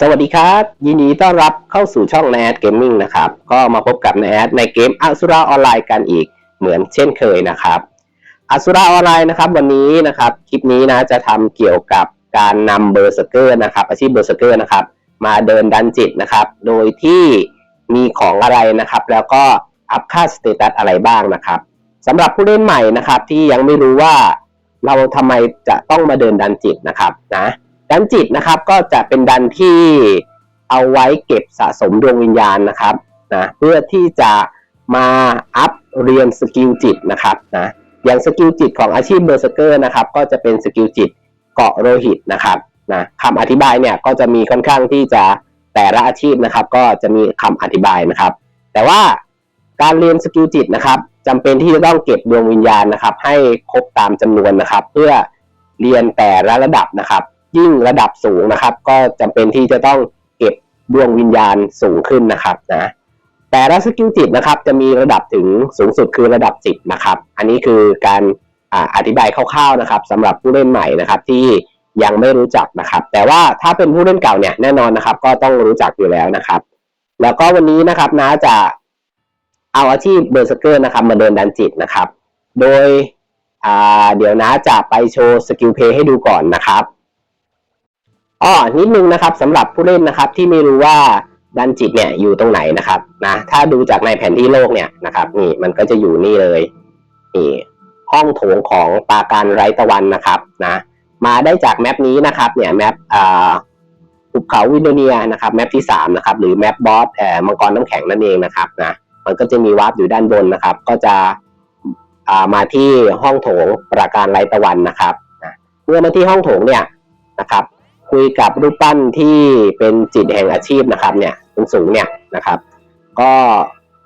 สวัสดีครับ ยินดีต้อนรับเข้าสู่ช่องแนทเกมมิ่งนะครับ ก็มาพบกับแนทในเกมอ s สุราออนไลน์กันอีกเหมือนเช่นเคยนะครับอ s สุราออนไลน์นะครับวันนี้นะครับคลิปนี้นะจะทำเกี่ยวกับการนำเบอร์สเกอร์นะครับอาชีพเบอร์สเกอร์นะครับมาเดินดันจิตนะครับโดยที่มีของอะไรนะครับ แล้วก็อัพค่าสเตตัสอะไรบ้างนะครับสำหรับผู้เล่นใหม่นะครับที่ยังไม่รู้ว่าเราทำไมจะต้องมาเดินดันจิตนะครับนะ ดันจิตนะครับก็จะเป็นดันที่เอาไว้เก็บสะสมดวงวิญญาณนะครับนะเพื่อที่จะมาอัพเรียนสกิลจิตนะครับนะอย่างสกิลจิตของอาชีพเบอร์สเกอร์นะครับก็จะเป็นสกิลจิตเกาะโลหิตนะครับนะคำอธิบายเนี่ยก็จะมีค่อนข้างที่จะแต่ละอาชีพนะครับ ก็จะมีคำอธิบายนะครับ แต่ว่าการเรียนสกิลจิตนะครับจำเป็นที่จะต้องเก็บดวงวิญญาณนะครับ ให้ครบตามจำนวนนะครับ เพื่อเรียนแต่ละระดับนะครับ ยิ่งระดับสูงนะครับ ก็จำเป็นที่จะต้องเก็บดวงวิญญาณสูงขึ้นนะครับนะแต่ละสกิลจิตนะครับจะมีระดับถึงสูงสุดคือระดับ10นะครับ อันนี้คือการอาอธิบายคร่าวๆนะครับสำหรับผู้เล่นใหม่นะครับที่ยังไม่รู้จักนะครับ แต่ว่าถ้าเป็นผู้เล่นเก่าเนี่ยแน่นอนนะครับ ก็ต้องรู้จักอยู่แล้วนะครับ แล้วก็วันนี้นะครับนะจะเอาอาชีพเบอร์สเกอร์นะครับ มาเดินดันจิตนะครับ โดยเดี๋ยวนะจะไปโชว์สกิลเพย์ให้ดูก่อนนะครับ อ้อนิดนึงนะครับสำหรับผู้เล่นนะครับที่ไม่รู้ว่าดันจิตเนี่ยอยู่ตรงไหนนะครับนะถ้าดูจากในแผนที่โลกเนี่ยนะครับนี่มันก็จะอยู่นี่เลยนี่ห้องโถงของปราการไรตะวันนะครับนะมาได้จากแมปนี้นะครับเนี่ยแมปอ่าภูเขาวินโดเนียนะครับแมปที่สามนะครับหรือแมปบอสเอ่อมังกรน้ำแข็งนั่นเองนะครับนะมันก็จะมีวาร์ปอยู่ด้านบนนะครับ ก็จะามาที่ห้องโถงปราการไรตะวันนะครับนะเมื่อมาที่ห้องโถงเนี่ยนะครับ คุยกับรูปปั้นที่เป็นจิตแห่งอาชีพนะครับเนี่ยสูงๆเนี่ยนะครับ ก็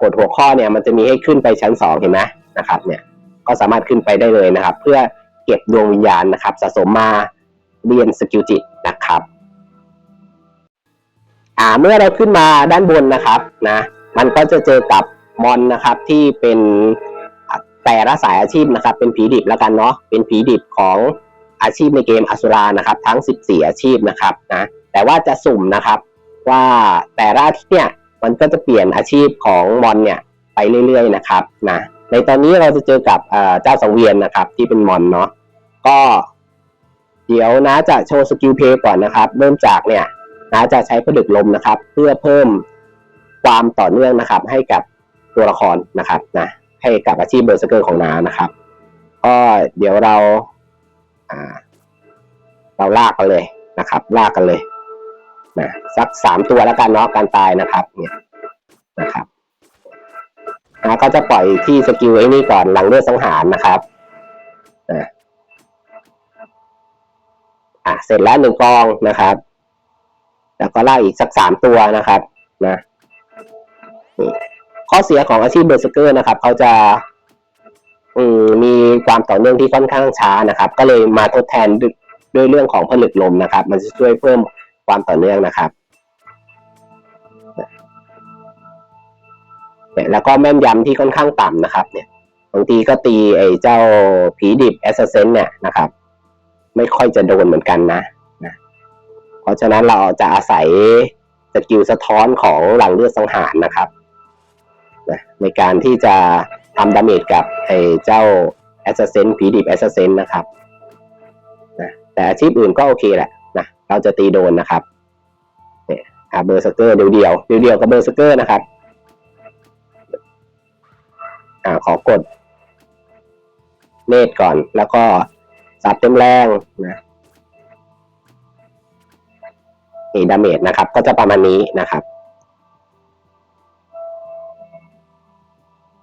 กดหัวข้อเนี่ยมันจะมีให้ขึ้นไปชั้นสองเห็นไหมนะครับเนี่ยก็สามารถขึ้นไปได้เลยนะครับ เพื่อเก็บดวงวิญญาณนะครับ สะสมมาเรียนสกิลจิตนะครับอ่าเมื่อเราขึ้นมาด้านบนนะครับนะมันก็จะเจอกับมอนนะครับที่เป็นแต่ละสายอาชีพนะครับ เป็นผีดิบแล้วกันเนาะเป็นผีดิบของ อาชีพในเกมอสุรานะครับ ทั้ง 14 อาชีพนะครับนะแต่ว่าจะสุ่มนะครับว่าแต่ละอาทิตย์เนี่ยมันก็จะเปลี่ยนอาชีพของมอนเนี่ยไปเรื่อยๆนะครับนะในตอนนี้เราจะเจอกับเจ้าสังเวียนนะครับ ที่เป็นมอนเนาะก็เดี๋ยวนะจะโชว์สกิลเพย์ก่อนนะครับเริ่มจากเนี่ยนะจะใช้ผดึกลมนะครับ เพื่อเพิ่มความต่อเนื่องนะครับ ให้กับตัวละครนะครับนะให้กับอาชีพเบอร์สเกอร์ของนานะครับ ก็เดี๋ยวเรา อ่า เราลากกันเลยนะครับ ลากกันเลยนะสักสามตัวแล้วกันเนาะการตายนะครับ เนี่ยนะครับนะก็จะปล่อยที่สกิลไอ้นี่ก่อนหลังเลือดสังหารนะครับนะอะเสร็จแล้วหนึ่งกองนะครับ แล้วก็ลากอีกสักสามตัวนะครับนะข้อเสียของอาชีพเบอร์สเกอร์นะครับ เขาจะ อืมมีความต่อเนื่องที่ค่อนข้างช้านะครับ ก็เลยมาทดแทนด้วยด้วยเรื่องของผลึกลมนะครับ มันจะช่วยเพิ่มความต่อเนื่องนะครับเนี่ยแล้วก็แม่นยำที่ค่อนข้างต่ำนะครับ เนี่ยบางทีก็ตีไอ้เจ้าผีดิบแอสเซนเนี่ยนะครับ ไม่ค่อยจะโดนเหมือนกันนะนะ เพราะฉะนั้นเราจะอาศัยสกิลสะท้อนของหลังเลือดสังหารนะครับนะในการที่จะ ทำดาเมจกับไอ้เจ้าแอสเซนผีดิบแอสเซนนะครับนะแต่อาชีพอื่นก็โอเคแหละนะเราจะตีโดนนะครับเนี่ยอ่าเบอร์สเกอร์เดียวเดียวเดียวเดียวกับเบอร์สเกอร์นะครับอ่าขอกดเนตก่อน แล้วก็สับเต็มแรงนะนี่ดาเมจนะครับ ก็จะประมาณนี้นะครับ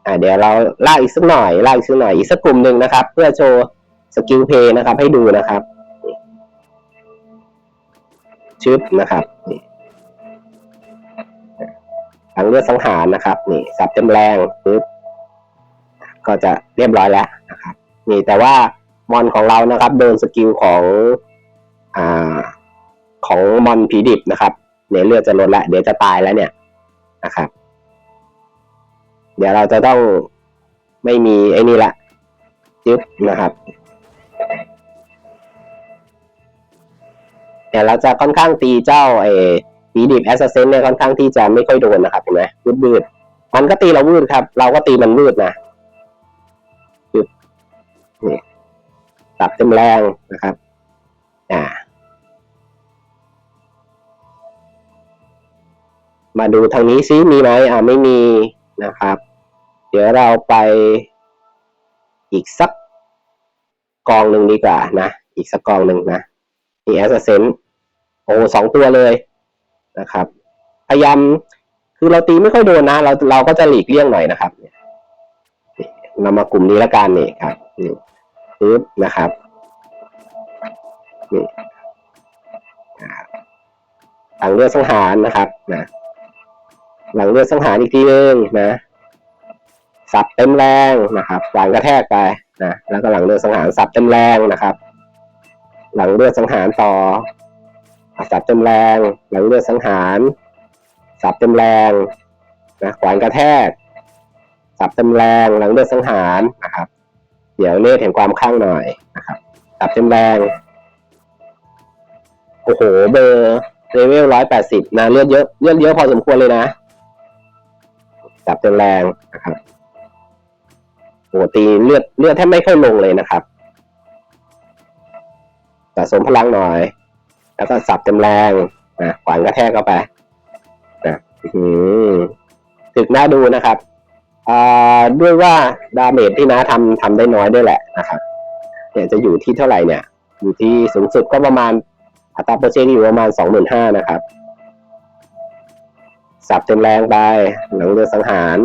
อ่าเดี๋ยวเราลากอีกสักหน่อยลากอีกสักหน่อยอีกสักกลุ่มหนึ่งนะครับ เพื่อโชว์สกิลเพย์นะครับ ให้ดูนะครับชึบนะครับนี่ทางเลือดสังหารนะครับ นี่สับเต็มแรงปึ๊บก็จะเรียบร้อยแล้วนะครับ นี่แต่ว่ามอนของเรานะครับเดินสกิลของอ่าของมอนผีดิบนะครับเนี่ยเลือดจะลดละเดี๋ยวจะตายแล้วเนี่ยนะครับ เดี๋ยวเราจะต้องไม่มีไอ้นี่ละจึ๊บนะครับเดี๋ยวเราจะค่อนข้างตีเจ้าไอ้ปีดิบแอสเซนเนี่ยค่อนข้างที่จะไม่ค่อยโดนนะครับเห็นไหมวืดวืดมันก็ตีเราวืดครับ เราก็ตีมันวืดนะปึ๊บนี่ตับเต็มแรงนะครับ อ่า มาดูทางนี้ซิมีไหมอ่าไม่มี นะครับ เดี๋ยวเราไปอีกสักกองหนึ่งดีกว่านะ อีกสักกองหนึ่งนะมีแอสเซนต์โอ้สองตัวเลยนะครับ พยายามคือเราตีไม่ค่อยโดนนะ เราเราก็จะหลีกเลี่ยงหน่อยนะครับนี่เรามากลุ่มนี้ละกันนี่ครับนี่ปึ๊บนะครับนี่อ่างเลือดสังหารนะครับนะ หลังเลือดสังหารอีกทีนึงนะสับเต็มแรงนะครับหลังกระแทกไปนะแล้วก็หลังเลือดสังหารสับเต็มแรงนะครับ หลังเลือดสังหารต่อสับเต็มแรง หลังเลือดสังหาร สับเต็มแรงนะขวานกระแทก สับเต็มแรงหลังเลือดสังหารนะครับ เดี๋ยวเล่ห์แห่งความข้างหน่อยนะครับ สับเต็มแรงโอ้โหเบอร์เลเวลร้อยแปดสิบนะเลือดเยอะเลือดเยอะพอสมควรเลยนะ สับเต็มแรงนะครับโอ้ตีเลือดเลือดแทบไม่ค่อยลงเลยนะครับสะสมพลังหน่อย แล้วก็สับเต็มแรงนะขวานกระแทกเข้าไปนะอื้อหือถึกน่าดูนะครับอ่าด้วยว่าดาเมจที่น้าทำทำได้น้อยด้วยแหละนะครับเนี่ยจะอยู่ที่เท่าไหร่เนี่ย อยู่ที่สูงสุดก็ประมาณอัตราเปอร์เซ็นต์อยู่ประมาณสองหมื่นห้านะครับ สับเต็มแรงไป หลังเรือสังหาร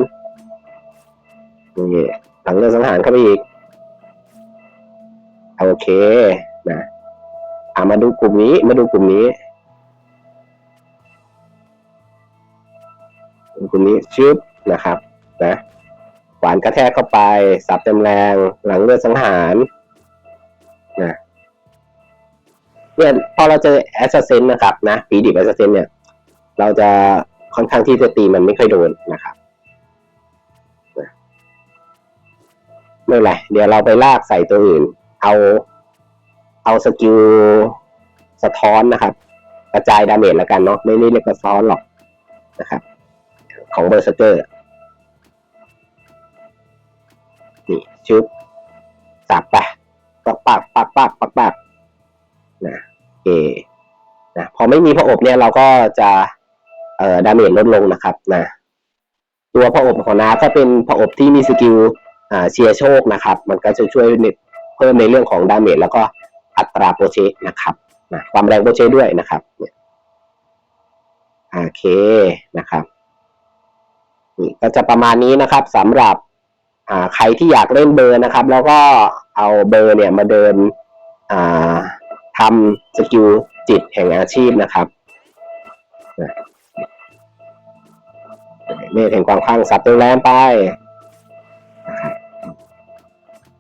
นี่หลังเรือสังหารเข้าไปอีกโอเคนะอามาดูกลุ่มนี้ มาดูกลุ่มนี้กลุ่มนี้ชึบนะครับ นะหวานกระแทกเข้าไป สับเต็มแรง หลังเลือดสังหารนะเนี่ยพอเราเจอแอสเซนนะครับนะ ปีดิบแอสเซนเนี่ย เราจะ ค่อนข้างที่จะตีมันไม่ค่อยโดนนะครับนะไม่เป็นไรเดี๋ยวเราไปลากใส่ตัวอื่น เอาเอาสกิลสะท้อนนะครับ กระจายดาเมจแล้วกันเนาะไม่ได้เรียกกระซ้อนหรอกนะครับ ของเบอร์สเกอร์นี่ชึบสับไปปักปักปักปักปักปักนะโอนะพอไม่มีพระอบเนี่ยเราก็จะ เอ่อดาเมจลดลงนะครับนะตัวพระอบของน้าก็เป็นพระอบที่มีสกิลอ่าเชียร์โชคนะครับ มันก็จะช่วยเพิ่มในเรื่องของดาเมจแล้วก็อัตราโปรเชนะครับนะความแรงโปรเชด้วยนะครับเนี่ยโอเคนะครับนี่ก็จะประมาณนี้นะครับสำหรับอ่าใครที่อยากเล่นเบอร์นะครับ แล้วก็เอาเบอร์เนี่ยมาเดินอ่าทำสกิลจิตแห่งอาชีพนะครับ เมธแห่งความคลั่งสับเต็มแรงไป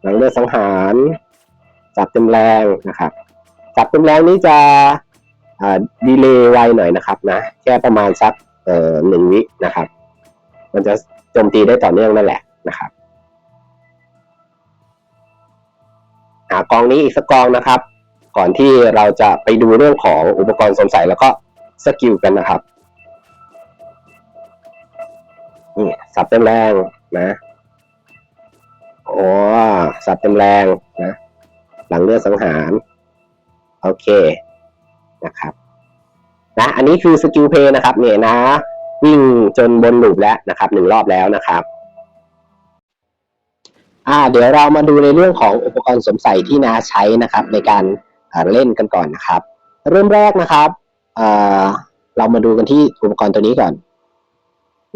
หลังเลือดสังหารสับเต็มแรงนะครับสับเต็มแรงนี้จะดีเลย์ไวหน่อยนะครับนะแค่ประมาณสักหนึ่งวินะครับ มันจะโจมตีได้ต่อเนื่องนั่นแหละนะครับหากองนี้อีกสักกองนะครับ ก่อนที่เราจะไปดูเรื่องของอุปกรณ์สวมใส่แล้วก็สกิลกันนะครับ นี่สับเต็มแรงนะโอ้สับเต็มแรงนะ หลังเลือดสังหาร โอเคนะครับนะอันนี้คือสกิลเพย์นะครับ เนี่ยนะ วิ่งจนบนหลูปแล้วนะครับหนึ่งรอบแล้วนะครับอ่าเดี๋ยวเรามาดูในเรื่องของอุปกรณ์สวมใส่ที่นาใช้นะครับ ในการอ่าเล่นกันก่อนนะครับ เริ่มแรกนะครับเอ่อเรามาดูกันที่อุปกรณ์ตัวนี้ก่อน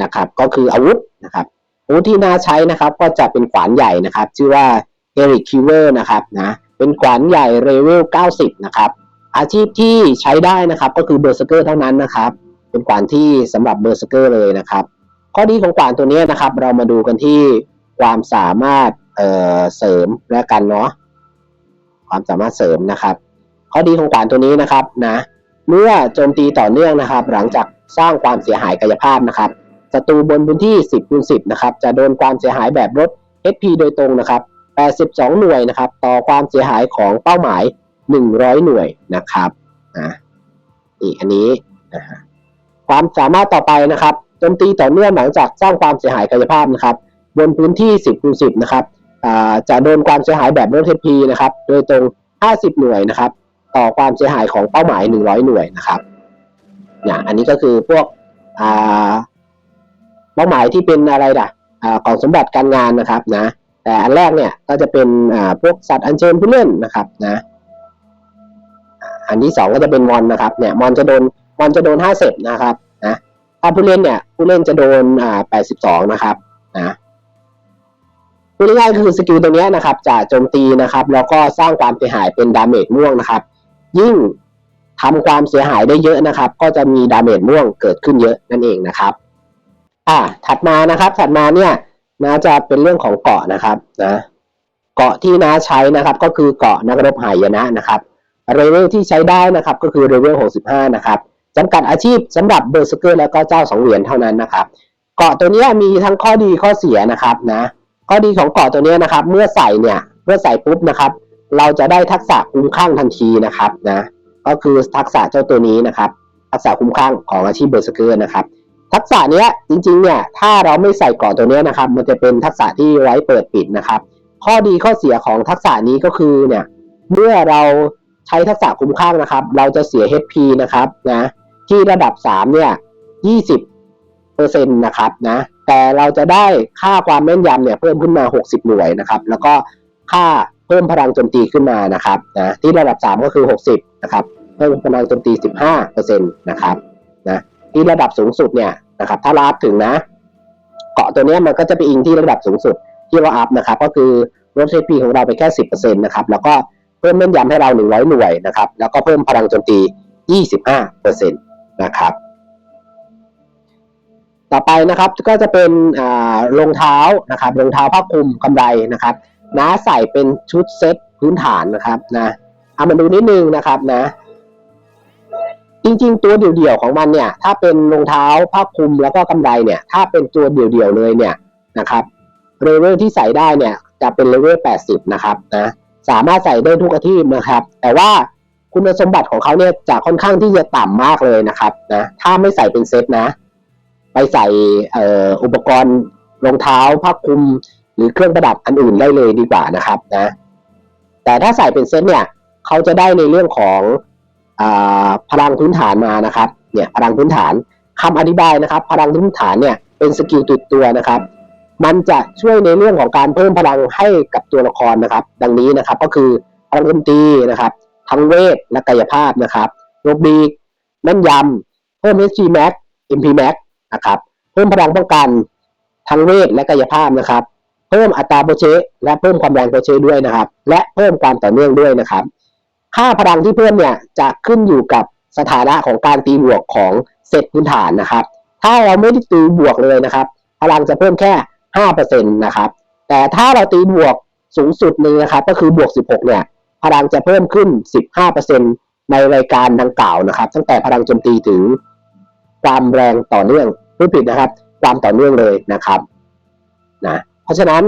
นะครับ ก็คืออาวุธนะครับอาวุธที่น่าใช้นะครับ ก็จะเป็นขวานใหญ่นะครับ ชื่อว่าเอริคคิวเวอร์นะครับนะเป็นขวานใหญ่เรเวล 90 นะครับ อาชีพที่ใช้ได้นะครับ ก็คือเบอร์สเกอร์เท่านั้นนะครับ เป็นขวานที่สำหรับเบอร์สเกอร์เลยนะครับ ข้อดีของขวานตัวนี้นะครับ เรามาดูกันที่ความสามารถเเสริมแล้วกันเนาะความสามารถเสริมนะครับ ข้อดีของขวานตัวนี้นะครับนะเมื่อโจมตีต่อเนื่องนะครับ หลังจากสร้างความเสียหายกายภาพนะครับ ศัตรูบนพื้นที่ 10คูณ10 นะครับ จะโดนความเสียหายแบบลด HP โดยตรงนะครับ 82 หน่วยนะครับ ต่อความเสียหายของเป้าหมาย 100 หน่วยนะครับนะนี่อันนี้นะฮะความสามารถต่อไปนะครับโจมตีต่อเนื่องหลังจากสร้างความเสียหายกายภาพนะครับ บนพื้นที่ 10คูณ10 นะครับอ่าจะโดนความเสียหายแบบลดเทพีนะครับ โดยตรง 50 หน่วยนะครับ ต่อความเสียหายของเป้าหมาย 100 หน่วยนะครับเนี่ยอันนี้ก็คือพวกอ่า เป้าหมายที่เป็นอะไรล่ะอ่ากล่องสมบัติการงานนะครับนะแต่อันแรกเนี่ยก็จะเป็นอ่าพวกสัตว์อัญเชิญผู้เล่นนะครับนะอันที่สองก็จะเป็นมอนนะครับเนี่ยมอนจะโดนมอนจะโดนห้าเซตนะครับนะถ้าผู้เล่นเนี่ยผู้เล่นจะโดนอ่าแปดสิบสองนะครับนะพูดง่ายๆคือสกิลตัวนี้นะครับจะโจมตีนะครับ แล้วก็สร้างความเสียหายเป็นดาเมจม่วงนะครับ ยิ่งทำความเสียหายได้เยอะนะครับ ก็จะมีดาเมจม่วงเกิดขึ้นเยอะนั่นเองนะครับ อ่าถัดมานะครับ ถัดมาเนี่ยนะจะเป็นเรื่องของเกาะนะครับนะเกาะที่น้าใช้นะครับก็คือเกาะนักรบหายนะนะครับเรเวลที่ใช้ได้นะครับก็คือเรเวล65 นะครับจำกัดอาชีพสำหรับเบอร์สเกอร์แล้วก็เจ้าสองเหรียญเท่านั้นนะครับ เกาะตัวนี้มีทั้งข้อดีข้อเสียนะครับนะข้อดีของเกาะตัวนี้นะครับ เมื่อใส่เนี่ยเมื่อใส่ปุ๊บนะครับ เราจะได้ทักษะคุ้มข้างทันทีนะครับนะก็คือทักษะเจ้าตัวนี้นะครับ ทักษะคุ้มข้างของอาชีพเบอร์สเกอร์นะครับ ทักษะเนี้ยจริงๆเนี่ยถ้าเราไม่ใส่กาะตัวเนี้ยนะครับ มันจะเป็นทักษะที่ไว้เปิดปิดนะครับ ข้อดีข้อเสียของทักษะนี้ก็คือเนี่ยเมื่อเราใช้ทักษะคุ้มข้านะครับ เราจะเสีย HP นะครับนะที่ระดับ 3 เนี่ย 20เปอร์เซ็นต์นะครับนะแต่เราจะได้ค่าความแม่นยำเนี่ยเพิ่มขึ้นมา 60 หน่วยนะครับ แล้วก็ค่าเพิ่มพลังโจมตีขึ้นมานะครับนะที่ระดับ 3 ก็คือ 60 นะครับ เพิ่มพลังโจมตี 15เปอร์เซ็นต์นะครับนะที่ระดับสูงสุดเนี่ย นะครับ ถ้าเราอัพถึงนะ เกาะตัวนี้มันก็จะไปอิงที่ระดับสูงสุดที่เราอัพนะครับ ก็คือลด HP ของเราไปแค่10%นะครับแล้วก็เพิ่มแม่นยำให้เรา100หน่วยนะครับ แล้วก็เพิ่มพลังโจมตี25%นะครับ ต่อไปนะครับก็จะเป็นรองเท้านะครับรองเท้าผ้าคลุมกำไรนะครับน้าใส่เป็นชุดเซ็ตพื้นฐานนะครับนะเอามาดูนิดนึงนะครับนะ จริงๆ ตัวเดี่ยวๆของมันเนี่ย ถ้าเป็นรองเท้าผ้าคลุมแล้วก็กำไรเนี่ย ถ้าเป็นตัวเดี่ยวๆเลยเนี่ยนะครับเลเวลที่ใส่ได้เนี่ยจะเป็นเลเวล 80 นะครับนะสามารถใส่ได้ทุกอาชีพนะครับ แต่ว่าคุณสมบัติของเขาเนี่ยจะค่อนข้างที่จะต่ำมากเลยนะครับนะถ้าไม่ใส่เป็นเซตนะ ไปใส่อ,อุปกรณ์รองเท้าผ้าคลุม หรือเครื่องประดับอันอื่นได้เลยดีกว่านะครับนะแต่ถ้าใส่เป็นเซตเนี่ยเขาจะได้ในเรื่องของ พลังพื้นฐานมานะครับเนี่ยพลังพื้นฐานคำอธิบายนะครับ พลังพื้นฐานเนี่ยเป็นสกิลติดตัวนะครับ มันจะช่วยในเรื่องของการเพิ่มพลังให้กับตัวละครนะครับ ดังนี้นะครับก็คือพลังดนตรีนะครับ ทั้งเวทและกายภาพนะครับโรบีกแม่นยำเพิ่ม HP Max MP Max นะครับเพิ่มพลังป้องกันทั้งเวทและกายภาพนะครับ เพิ่มอัตราโปรเชและเพิ่มความแรงโปรเชด้วยนะครับ และเพิ่มความต่อเนื่องด้วยนะครับ ค่าพลังที่เพิ่มเนี่ยจะขึ้นอยู่กับสถานะของการตีบวกของเซตพื้นฐานนะครับ ถ้าเราไม่ได้ตีบวกเลยนะครับ พลังจะเพิ่มแค่5%นะครับ แต่ถ้าเราตีบวกสูงสุดเลยนะครับ ก็คือบวก 16 เนี่ย พลังจะเพิ่มขึ้น 15%ในรายการดังกล่าวนะครับ ตั้งแต่พลังโจมตีถึงความแรงต่อเนื่องไม่ผิดนะครับ ความต่อเนื่องเลยนะครับนะเพราะฉะนั้น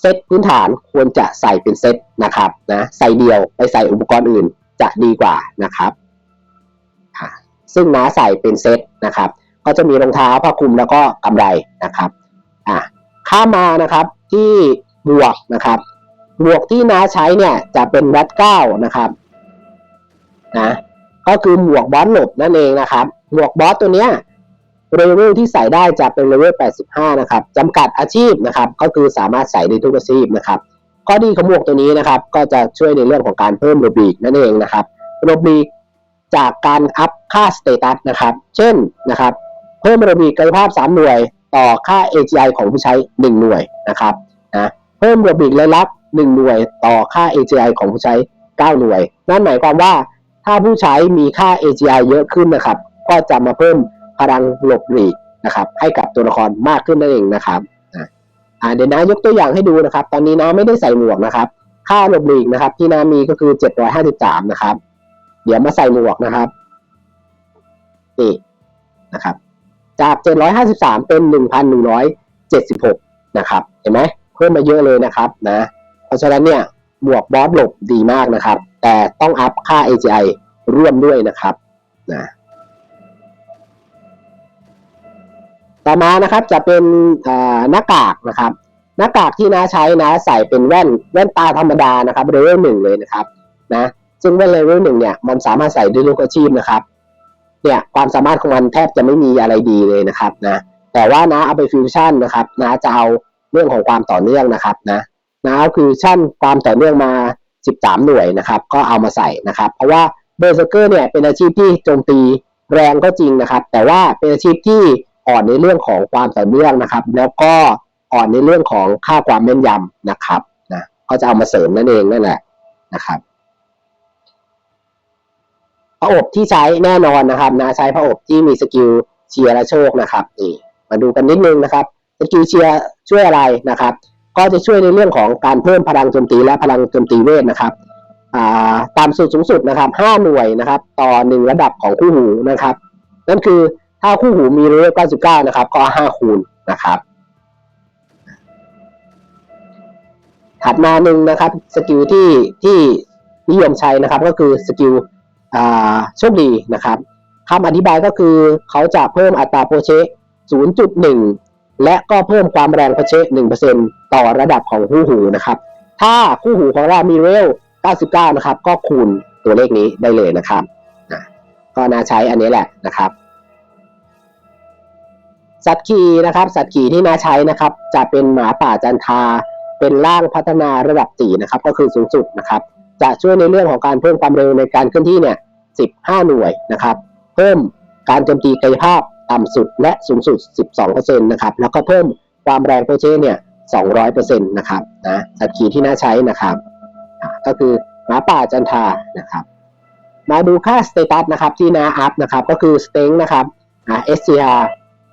เซตพื้นฐานควรจะใส่เป็นเซตนะครับนะใส่เดียวไปใส่อุปกรณ์อื่นจะดีกว่านะครับ ซึ่งน้าใส่เป็นเซตนะครับ ก็จะมีรองเท้าผ้าคลุมแล้วก็กำไรนะครับอะข้ามมานะครับที่บวกนะครับบวกที่น้าใช้เนี่ยจะเป็นรัดเก้านะครับนะก็คือหมวกบอสหลบนั่นเองนะครับหมวกบอสตัวเนี้ย เลเวลที่ใส่ได้จะเป็นเลเวล 85 นะครับจำกัดอาชีพนะครับ ก็คือสามารถใส่ได้ทุกอาชีพนะครับ ข้อดีของหมวกตัวนี้นะครับ ก็จะช่วยในเรื่องของการเพิ่มโรบีกนั่นเองนะครับโรบีกจากการอัพค่าสเตตัสนะครับ เช่นนะครับ เพิ่มโรบีกกายภาพ 3 หน่วย ต่อค่า AGI ของผู้ใช้ 1 หน่วยนะครับนะเพิ่มโรบีกเลยลับ1หน่วย ต่อค่า AGI ของผู้ใช้ 9 หน่วย นั่นหมายความว่าถ้าผู้ใช้มีค่า AGI เยอะขึ้นนะครับ ก็จะมาเพิ่ม พลังหลบหลีกนะครับ ให้กับตัวละครมากขึ้นนั่นเองนะครับอ่าเดี๋ยวนะยกตัวอย่างให้ดูนะครับ ตอนนี้นะไม่ได้ใส่หมวกนะครับ ค่าหลบหลีกนะครับ ที่นามีก็คือ 753 นะครับ เดี๋ยวมาใส่หมวกนะครับนี่นะครับ จาก 753 เป็น 1,176 นะครับ เห็นไหมเพิ่มมาเยอะเลยนะครับนะ เพราะฉะนั้นเนี่ยหมวกบอสหลบดีมากนะครับ แต่ต้องอัพค่า AGI ร่วมด้วยนะครับนะ ต่อมานะครับจะเป็นหน้ากากนะครับ หน้ากากที่น้าใช้นะใส่เป็นแว่นแว่นตาธรรมดานะครับเลเวลหนึ่งเลยนะครับนะซึ่งแว่นเลเวลหนึ่งเนี่ยมันสามารถใส่ได้ทุกอาชีพนะครับเนี่ยความสามารถของมันแทบจะไม่มีอะไรดีเลยนะครับนะแต่ว่านะเอาไปฟิวชั่นนะครับนะจะเอาเรื่องของความต่อเนื่องนะครับนะนะเอาฟิวชั่นความต่อเนื่องมา 13 หน่วยนะครับ ก็เอามาใส่นะครับ เพราะว่าเบอร์เซอร์เกอร์เนี่ยเป็นอาชีพที่โจมตีแรงก็จริงนะครับ แต่ว่าเป็นอาชีพที่ อ่อนในเรื่องของความต่อเนื่องนะครับ แล้วก็อ่อนในเรื่องของค่าความแม่นยำนะครับนะก็จะเอามาเสริมนั่นเองนั่นแหละนะครับพระอบที่ใช้แน่นอนนะครับนะใช้พระอบที่มีสกิลเชียร์และโชคนะครับนี่มาดูกันนิดนึงนะครับสกิลเชียร์ช่วยอะไรนะครับ ก็จะช่วยในเรื่องของการเพิ่มพลังโจมตีและพลังโจมตีเวทนะครับอ่าตามสูตรสูงสุดนะครับ 5 หน่วยนะครับ ต่อ 1 ระดับของคู่หูนะครับ นั่นคือ ถ้าคู่หูมีเลเวล99 นะครับ ก็ 5 คูณนะครับ ถัดมาหนึ่งนะครับ สกิลที่ที่นิยมใช้นะครับ ก็คือสกิลอ่าโชคดีนะครับคำอธิบายก็คือเขาจะเพิ่มอัตราโปรเชค0.1 และก็เพิ่มความแรงโปรเชค1%ต่อระดับของคู่หูนะครับ ถ้าคู่หูของเรามีเรล99 นะครับ ก็คูณตัวเลขนี้ได้เลยนะครับก็น่าใช้อันนี้แหละนะครับ สัตว์ขี่นะครับ สัตว์ขี่ที่น่าใช้นะครับ จะเป็นหมาป่าจันทา เป็นร่างพัฒนาระดับ4นะครับ ก็คือสูงสุดนะครับ จะช่วยในเรื่องของการเพิ่มความเร็วในการเคลื่อนที่เนี่ย15หน่วยนะครับ เพิ่มการโจมตีกายภาพต่ำสุดและสูงสุด 12%นะครับ แล้วก็เพิ่มความแรงโปรเชเนี่ย 200%นะครับ นะ สัตว์ขี่ที่น่าใช้นะครับ ก็คือหมาป่าจันทา นะครับ มาดูค่าสเตตัสนะครับที่นาอัพนะครับ ก็คือสเต็งนะครับ SCR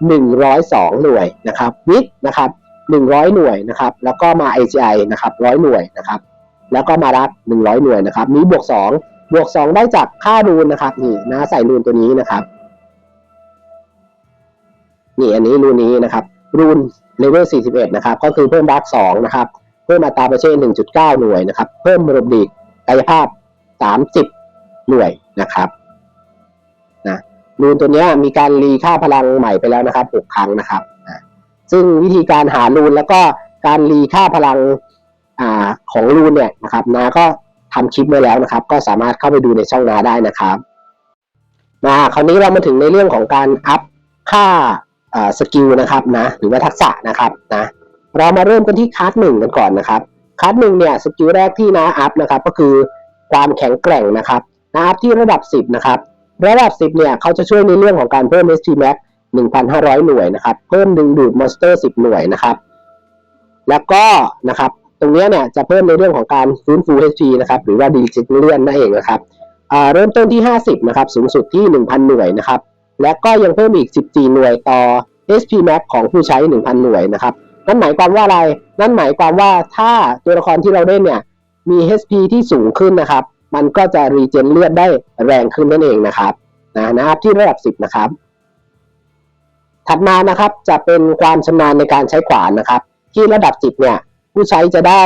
102 หน่วยนะครับวิทนะครับ100 หน่วยนะครับแล้วก็มา AGI นะครับ100 หน่วยนะครับแล้วก็มารัก 100 หน่วยนะครับมีบวก 2 บวก 2 ได้จากค่ารูนนะครับนี่นะใส่รูนตัวนี้นะครับนี่อันนี้รูนนี้นะครับรูนเลเวล 41 นะครับก็คือเพิ่มรัก 2 นะครับเพิ่มอัตราประเชษ1.9 หน่วยนะครับเพิ่มระบบดีกายภาพ 30 หน่วยนะครับ รูนตัวนี้มีการรีค่าพลังใหม่ไปแล้วนะครับ 6 ครั้งนะครับซึ่งวิธีการหารูนแล้วก็การรีค่าพลังอของรูนเนี่ยนะครับนาก็ทำคลิปไว้แล้วนะครับ ก็สามารถเข้าไปดูในช่องนาได้นะครับมาคราวนี้เรามาถึงในเรื่องของการอัพค่าอ่าสกิลนะครับนะหรือว่าทักษะนะครับนะเรามาเริ่มกันที่คัสหนึ่งกันก่อนนะครับคัสหนึ่งเนี่ยสกิลแรกที่นาอัพนะครับก็คือความแข็งแกร่งนะครับนาอัพที่ระดับ 10นะครับ ระดับ 10 เนี่ยเขาจะช่วยในเรื่องของการเพิ่ม SP Max 1,500 หน่วยนะครับ เพิ่มดึงดูดมอนสเตอร์ 10 หน่วยนะครับ แล้วก็นะครับ ตรงนี้เนี่ยจะเพิ่มในเรื่องของการฟื้นฟู HP นะครับ หรือว่าดีจิตเลียนนั่นเองนะครับเริ่มต้นที่ 50 นะครับ สูงสุดที่ 1,000 หน่วยนะครับ และก็ยังเพิ่มอีก 14 หน่วยต่อ HP Max ของผู้ใช้ 1,000 หน่วยนะครับ นั่นหมายความว่าอะไร นั่นหมายความว่าถ้าตัวละครที่เราเล่นเนี่ย มี HP ที่สูงขึ้นนะครับ มันก็จะรีเจนเลือดได้แรงขึ้นนั่นเองนะครับนะนะครับที่ระดับ 10 นะครับ ถัดมานะครับจะเป็นความชำนาญในการใช้ขวานนะครับ ที่ระดับ 10 เนี่ย ผู้ใช้จะได้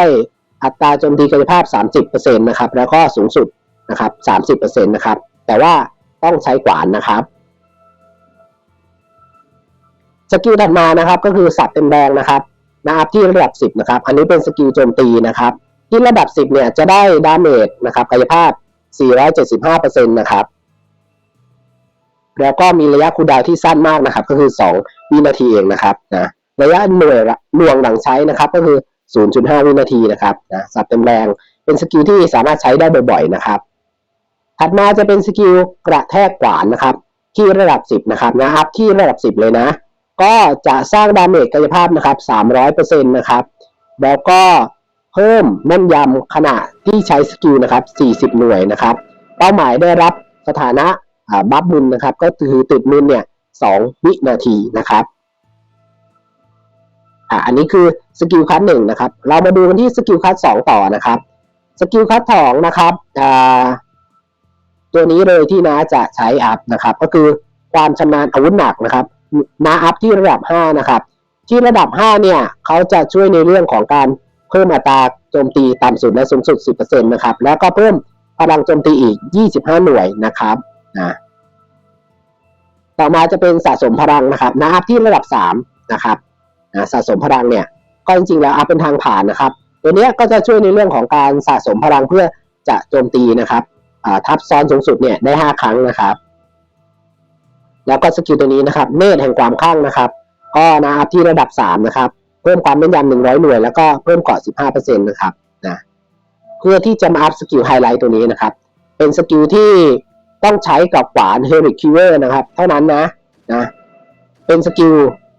อัตราโจมตีกายภาพ 30%นะครับ แล้วก็สูงสุดนะครับ 30%นะครับ แต่ว่าต้องใช้ขวานนะครับสกิลถัดมานะครับ ก็คือสัตว์เต็มแรงนะครับนะครับที่ระดับ 10 นะครับ อันนี้เป็นสกิลโจมตีนะครับ ที่ระดับ 10 เนี่ยจะได้ดาเมจนะครับกายภาพ 475%นะครับ แล้วก็มีระยะคูดาวที่สั้นมากนะครับ ก็คือ 2 วินาทีเองนะครับนะระยะหน่วยหน่วงหลังใช้นะครับ ก็คือ 0.5 วินาทีนะครับนะสับเต็มแรงเป็นสกิลที่สามารถใช้ได้บ่อยๆนะครับ ถัดมาจะเป็นสกิลกระแทกขวานนะครับ ที่ระดับ 10 นะครับนะอัพที่ระดับ 10 เลยนะ ก็จะสร้างดาเมจกายภาพนะครับ 300%นะครับ แล้วก็ เพิ่มแม่นยำขณะที่ใช้สกิลนะครับ 40 หน่วยนะครับ เป้าหมายได้รับสถานะบัฟมุนนะครับ ก็คือติดมุนเนี่ย2วินาทีนะครับอ่าอันนี้คือสกิลคัสหนึ่งนะครับ เรามาดูกันที่สกิลคัสสองต่อนะครับ สกิลคัสสองนะครับอ่าตัวนี้เลยที่น้าจะใช้อัพนะครับ ก็คือความชำนาญอาวุธหนักนะครับน้าอัพที่ระดับ 5 นะครับ ที่ระดับ 5 เนี่ยเขาจะช่วยในเรื่องของการ เพิ่มอัตราโจมตีต่ำสุดและสูงสุด 10%นะครับ แล้วก็เพิ่มพลังโจมตีอีก 25 หน่วยนะครับนะต่อมาจะเป็นสะสมพลังนะครับนะอัพที่ระดับสามนะครับนะสะสมพลังเนี่ย ก็จริงๆแล้วอัพเป็นทางผ่านนะครับ ตัวเนี้ยก็จะช่วยในเรื่องของการสะสมพลังเพื่อจะโจมตีนะครับทับซ้อนสูงสุดเนี่ยได้ห้าครั้งนะครับ แล้วก็สกิลตัวนี้นะครับ เนตแห่งความข้างนะครับ ก็นะอัพที่ระดับสามนะครับ เพิ่มความแม่นยำหนึ่งร้อยหน่วย แล้วก็เพิ่มเกาะสิบห้าเปอร์เซ็นต์นะครับนะเพื่อที่จะมาอัพสกิลไฮไลท์ตัวนี้นะครับ เป็นสกิลที่ต้องใช้กับขวานเฮริคิเวอร์นะครับ เท่านั้นนะนะเป็นสกิล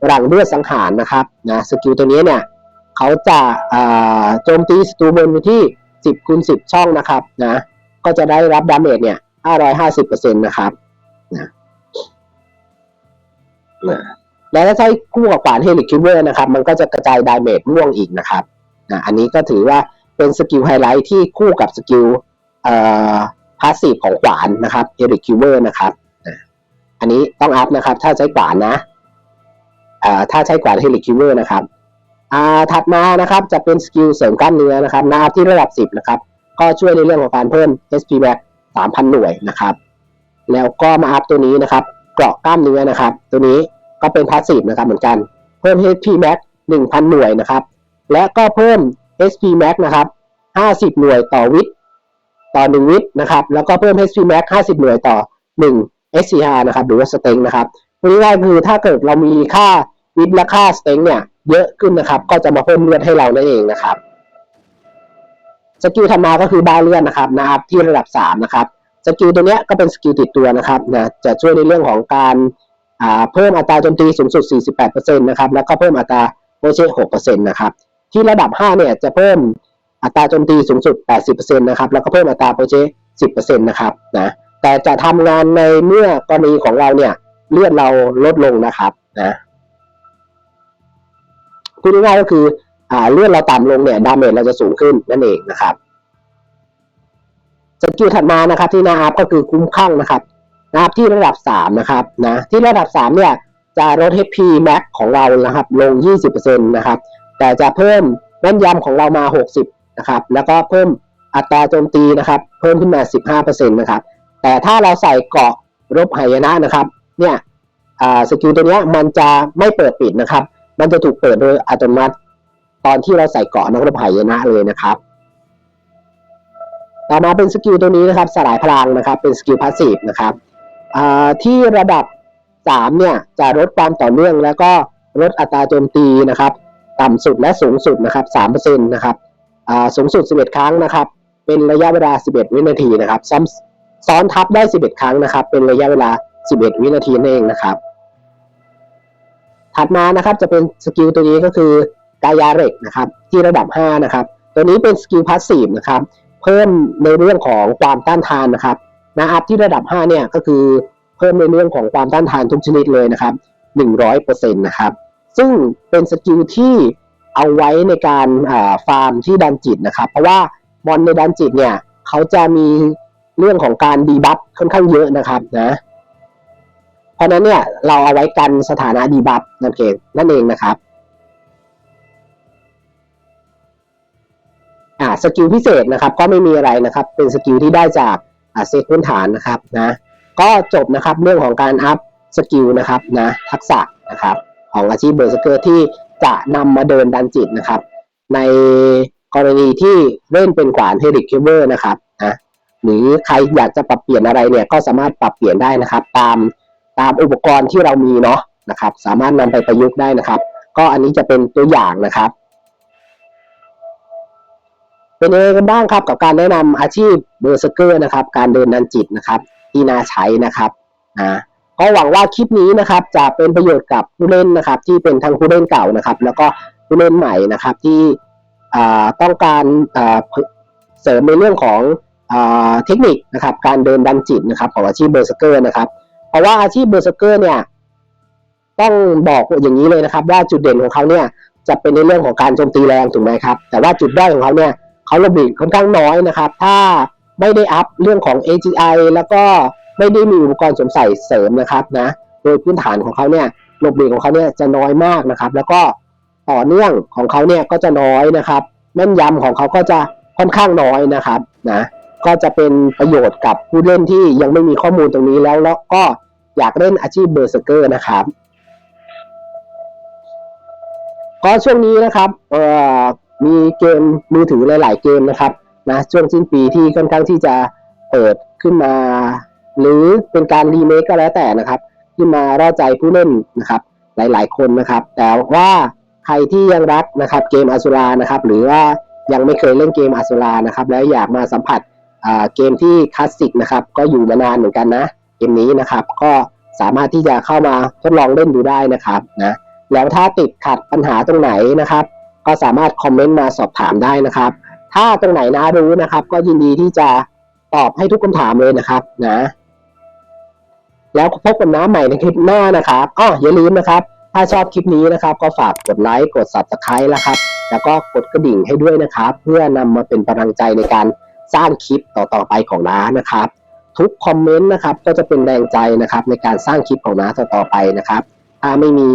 หลังเลือดสังหารนะครับนะสกิลตัวนี้เนี่ยเขาจะอ่าโจมตีศัตรูบนพื้นที่ 10คูณ10 ช่องนะครับนะก็จะได้รับดาเมจเนี่ย550%นะครับนะนะ แล้วถ้าใช้คู่กับขวานเฮลิคิวเวอร์นะครับ มันก็จะกระจายดาเมจม่วงอีกนะครับนะอันนี้ก็ถือว่าเป็นสกิลไฮไลท์ที่คู่กับสกิลเอ่อพาสซีฟของขวานนะครับเฮลิคิวเวอร์นะครับนะอันนี้ต้องอัพนะครับ ถ้าใช้ขวานนะอ่าถ้าใช้กวาดเฮลิคิวเวอร์นะครับอ่าถัดมานะครับจะเป็นสกิลเสริมกล้ามเนื้อนะครับนาที่ระดับ 10 นะครับ ก็ช่วยในเรื่องของการเพิ่ม SP max 3,000 หน่วยนะครับ แล้วก็มาอัพตัวนี้นะครับ เกราะกล้ามเนื้อนะครับ ตัวนี้ ก็เป็นพาสซีฟนะครับเหมือนกัน เพิ่ม HP max 1,000 หน่วยนะครับ และก็เพิ่ม SP max นะครับ 50 หน่วยต่อวิทต่อ 1 วิทนะครับ แล้วก็เพิ่ม HP max 50 หน่วยต่อ 1 SCR นะครับ หรือว่าสเต็งนะครับพูดง่ายๆคือถ้าเกิดเรามีค่าวิบและค่าสเต็งเนี่ยเยอะขึ้นนะครับ ก็จะมาเพิ่มเลือดให้เรานั่นเองนะครับสกิลธรรมาก็คือบ้าเลือดนะครับนะครับที่ระดับ3นะครับสกิลตัวเนี้ยก็เป็นสกิลติดตัวนะครับนะจะช่วยในเรื่องของการ เพิ่มอัตราโจมตีสูงสุด 48%นะครับ แล้วก็เพิ่มอัตราโปรเช6%นะครับ ที่ระดับ 5 เนี่ยจะเพิ่มอัตราโจมตีสูงสุด 80%นะครับ แล้วก็เพิ่มอัตราโปรเช10%นะครับ นะ แต่จะทำงานในเมื่อกรณีของเราเนี่ยเลือดเราลดลงนะครับ นะพูดง่ายๆก็คืออเลือดเราต่ำลงเนี่ยดาเมจเราจะสูงขึ้นนั่นเองนะครับสกิลถัดมานะครับที่นาอัพก็คือคุ้มข้างนะครับ นะครับที่ระดับ 3 นะครับนะที่ระดับ 3 เนี่ยจะลด HP max ของเรานะครับลง 20%นะครับแต่จะเพิ่มแม่นยำของเรามา 60นะครับแล้วก็เพิ่มอัตราโจมตีนะครับ เพิ่มขึ้นมา 15%นะครับแต่ถ้าเราใส่เกาะรบหายนะนะครับเนี่ยสกิลตัวเนี้ยมันจะไม่เปิดปิดนะครับ มันจะถูกเปิดโดยอัตโนมัติตอนที่เราใส่เกาะนักรบหายนะเลยนะครับต่อมาเป็นสกิลตัวนี้นะครับสลายพลังนะครับ เป็นสกิลพาสซีฟนะครับ ที่ระดับ 3 เนี่ยจะลดความต่อเนื่องแล้วก็ลดอัตราโจมตีนะครับ ต่ำสุดและสูงสุดนะครับ3%นะครับสูงสุด 11 ครั้งนะครับ เป็นระยะเวลา 11 วินาทีนะครับ ซ้ำซ้อนทับได้ 11 ครั้งนะครับ เป็นระยะเวลา 11 วินาทีนั่นเองนะครับ ถัดมานะครับจะเป็นสกิลตัวนี้ก็คือกายาเรกนะครับที่ระดับ 5 นะครับ ตัวนี้เป็นสกิลพาสซีฟนะครับ เพิ่มในเรื่องของความต้านทานนะครับ นะอัพที่ระดับ 5 เนี่ยก็คือเพิ่มในเรื่องของความต้านทานทุกชนิดเลยนะครับ 100%นะครับ ซึ่งเป็นสกิลที่เอาไว้ในการาฟาร์มที่ดันจิตนะครับ เพราะว่ามอนในดันจิตเนี่ยเขาจะมีเรื่องของการดีบัฟค่อนข้างเยอะนะครับนะเพราะนั้นเนี่ยเราเอาไว้กันสถานะดีบัฟนั่นเองนั่นเองนะครับอ่าสกิลพิเศษนะครับก็ไม่มีอะไรนะครับ เป็นสกิลที่ได้จาก เซตพื้นฐานนะครับนะก็จบนะครับเรื่องของการอัพสกิลนะครับนะทักษะนะครับของอาชีพเบอร์สเกอร์ที่จะนำมาเดินดันจิตนะครับ ในกรณีที่เล่นเป็นขวานเฮลิคิเวอร์นะครับนะหรือใครอยากจะปรับเปลี่ยนอะไรเนี่ยก็สามารถปรับเปลี่ยนได้นะครับ ตามตามอุปกรณ์ที่เรามีเนาะนะครับ สามารถนำไปประยุกต์ได้นะครับ ก็อันนี้จะเป็นตัวอย่างนะครับ เป็นยังไงกันบ้างครับกับการแนะนำอาชีพเบอร์สเกอร์นะครับ การเดินดันจิตนะครับ ที่น่าใช้นะครับนะก็หวังว่าคลิปนี้นะครับ จะเป็นประโยชน์กับผู้เล่นนะครับ ที่เป็นทั้งผู้เล่นเก่านะครับ แล้วก็ผู้เล่นใหม่นะครับที่อ่าต้องการอ่าเสริมในเรื่องของอ่าเทคนิคนะครับ การเดินดันจิตนะครับ ของอาชีพเบอร์สเกอร์นะครับ เพราะว่าอาชีพเบอร์สเกอร์เนี่ยต้องบอกอย่างนี้เลยนะครับ ว่าจุดเด่นของเขาเนี่ยจะเป็นในเรื่องของการโจมตีแรงถูกไหมครับ แต่ว่าจุดด้อยของเขาเนี่ย เขาระบิค่อนข้างน้อยนะครับ ถ้าไม่ได้อัพเรื่องของ AGI แล้วก็ไม่ได้มีอุปกรณ์สวมใส่เสริมนะครับนะโดยพื้นฐานของเขาเนี่ยหลบหลีกของเขาเนี่ยจะน้อยมากนะครับ แล้วก็ต่อเนื่องของเขาเนี่ยก็จะน้อยนะครับแม่นยำของเขาก็จะค่อนข้างน้อยนะครับนะก็จะเป็นประโยชน์กับผู้เล่นที่ยังไม่มีข้อมูลตรงนี้แล้วแล้วก็อยากเล่นอาชีพเบอร์เซเกอร์นะครับก็ช่วงนี้นะครับเอ่อ มีเกมมือถือหลาย ๆ เกมนะครับนะช่วงสิ้นปีที่ค่อนข้างที่จะเปิดขึ้นมา หรือเป็นการรีเมคก็แล้วแต่นะครับที่มาร่าใจผู้เล่นนะครับ หลาย ๆ คนนะครับ แต่ว่าใครที่ยังรักนะครับเกมอสุรานะครับ หรือว่ายังไม่เคยเล่นเกมอสุรานะครับ แล้วอยากมาสัมผัสเกมที่คลาสสิกนะครับ ก็อยู่มานานเหมือนกันนะเกมนี้นะครับ ก็สามารถที่จะเข้ามาทดลองเล่นดูได้นะครับนะแล้วถ้าติดขัดปัญหาตรงไหนนะครับ ก็สามารถคอมเมนต์มาสอบถามได้นะครับ ถ้าตรงไหนนะรู้นะครับ ก็ยินดีที่จะตอบให้ทุกคำถามเลยนะครับนะ แล้วพบกันน้าใหม่ในคลิปหน้านะครับอ้ออย่าลืมนะครับ ถ้าชอบคลิปนี้นะครับ ก็ฝากกดไลค์กด subscribe นะครับ แล้วก็กดกระดิ่งให้ด้วยนะครับ เพื่อนำมาเป็นกำลังใจในการสร้างคลิปต่อๆไปของน้านะครับ ทุกคอมเมนต์นะครับ ก็จะเป็นแรงใจนะครับ ในการสร้างคลิปของน้าต่อๆไปนะครับ ถ้าไม่มี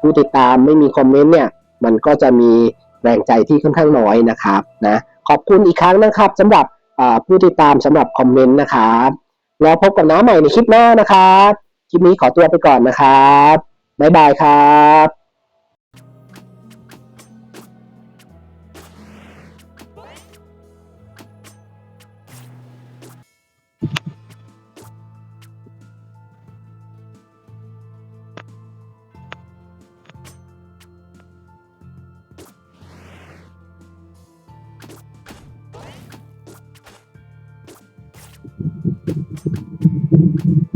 ผู้ติดตามไม่มีคอมเมนต์เนี่ย มันก็จะมีแรงใจที่ค่อนข้างน้อยนะครับนะขอบคุณอีกครั้งนะครับสำหรับผู้ติดตามสำหรับคอมเมนต์นะครับแล้วพบกับน้าใหม่ในคลิปหน้านะครับ คลิปนี้ขอตัวไปก่อนนะครับบ๊ายบายครับ Thank you.